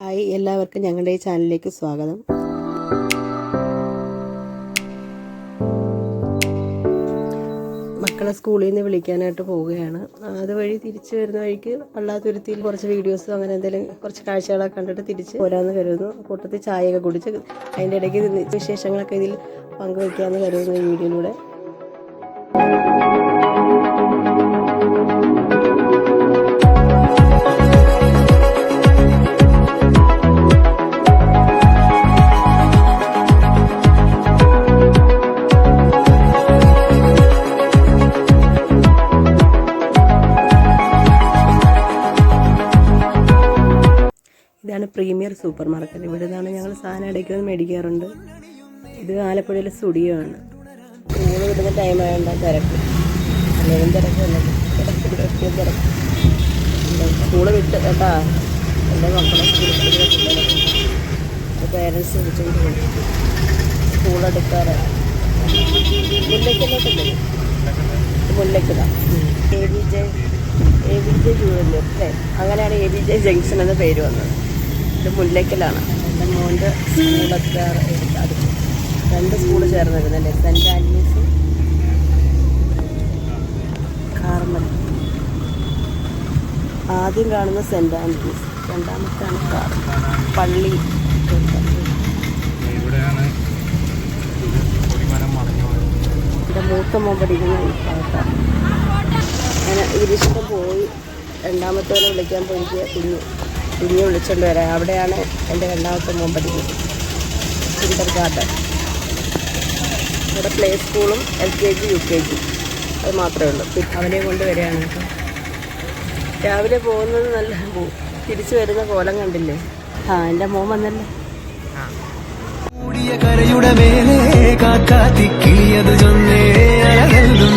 Hi എല്ലാവർക്കും ഞങ്ങളുടെ ഈ ചാനലിലേക്ക് സ്വാഗതം. മക്കളെ സ്കൂളിൽ നിന്ന് വിളിക്കാനായിട്ട് പോവുകയാണ്. അതുവഴി തിരിച്ചു വരുന്ന വഴിക്ക് പള്ളാത്തുരുത്തിയിൽ കുറച്ച് വീഡിയോസും അങ്ങനെ എന്തെങ്കിലും കുറച്ച് കാഴ്ചകളൊക്കെ കണ്ടിട്ട് തിരിച്ച് പോരാന്ന് കരുതുന്നു. കൂട്ടത്തിൽ ചായയൊക്കെ കുടിച്ച് അതിന്റെ ഇടയ്ക്ക് വിശേഷങ്ങളൊക്കെ ഇതിൽ പങ്കുവയ്ക്കാമെന്ന് കരുതുന്നു ഈ വീഡിയോയിലൂടെ. ഇതാണ് പ്രീമിയർ സൂപ്പർ മാർക്കറ്റ്. ഇവിടെ നിന്നാണ് ഞങ്ങൾ സാധനം ഇടയ്ക്ക് മേടിക്കാറുണ്ട്. ഇത് ആലപ്പുഴയിലെ സ്റ്റുഡിയോ ആണ് നിങ്ങൾ വിടുന്ന ടൈം ആയതുകൊണ്ട് തിരക്ക്. അല്ലെങ്കിലും തിരക്ക് എപ്പോഴും തിരക്ക് സ്കൂൾ വിട്ട് കേട്ടാ എന്റെ മക്കളെ പേരൻസ് വിളിച്ചുകൊണ്ട് പോയി. സ്കൂൾ എടുക്കാറ് മുല്ലയ്ക്കലോട്ടല്ലേ മുല്ലയ്ക്കതാ. A V J A V J jeweller അല്ലേ? അങ്ങനെയാണ് എ വി ജെ ജംഗ്ഷൻ എന്ന പേര് വന്നത്. ഇത് മുല്ലയ്ക്കലാണ് എന്റെ മോന്റെ സ്കൂളൊക്കെ അടുത്ത് രണ്ട് സ്കൂൾ ചേർന്ന് വരുന്നല്ലേ സെന്റ് ആന്റണീസും കാർമൽ. ആദ്യം കാണുന്ന സെന്റ് ആന്റണീസ് രണ്ടാമത്താണ് കാർ പള്ളി. എന്റെ മൂത്ത മോൻ പഠിക്കുന്ന ഈ ഭാഗത്താണ്. അങ്ങനെ ഇരിച്ചിട്ട് പോയി. രണ്ടാമത്തെ വിളിക്കാൻ പോയിരിക്കുക കുഞ്ഞ് കുഞ്ഞ് വിളിച്ചുകൊണ്ട് വരാം. അവിടെയാണ് എന്റെ രണ്ടാമത്തെ മുമ്പടി പഠിക്കുന്നത്. കിൻഡർ ഗാർഡൻ ഇവിടെ പ്ലേ സ്കൂളും L K G U K G അത് മാത്രമേ ഉള്ളൂ. പിന്നെ അവനെ കൊണ്ട് വരികയാണ് രാവിലെ പോകുന്നത് നല്ല പോവും തിരിച്ചു വരുന്ന കോലം കണ്ടില്ലേ? ആ എന്റെ മോൻ വന്നല്ലേ. കൂടിയ കരയുടെ മേലെ കാക്കാത്തിക്കിളിയത് ചൊന്നേ അലകല്ലും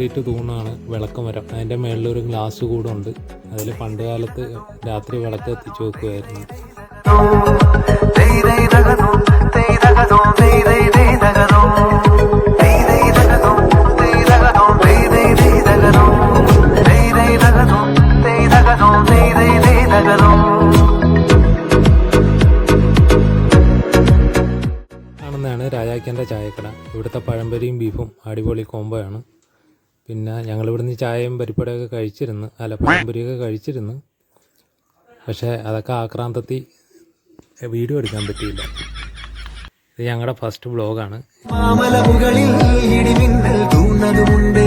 കോൺക്രീറ്റ് തൂണാണ് വിളക്കം വരം. അതിന്റെ മേളിൽ ഒരു ഗ്ലാസ് കൂടുണ്ട്. അതിൽ പണ്ട് കാലത്ത് രാത്രി വിളക്ക് എത്തിച്ചു വെക്കുമായിരുന്നു കാണുന്നതാണ് രാജാക്കന്റെ ചായക്കട. ഇവിടുത്തെ പഴംപൊരിയും ബീഫും അടിപൊളി കോംബോയാണ് പിന്നെ ഞങ്ങൾ ഇവിടുന്ന് ചായയും പരിപ്പടയൊക്കെ കഴിച്ചിരുന്നു. അല്ല പഴംപൊരിയൊക്കെ കഴിച്ചിരുന്നു. പക്ഷേ അതൊക്കെ ആക്രാന്തത്തിൽ വീഡിയോ എടുക്കാൻ പറ്റിയില്ല. ഇത് ഞങ്ങളുടെ ഫസ്റ്റ് ബ്ലോഗാണ് ഇടിമിന്നൽ തൂന്നതുമുണ്ട്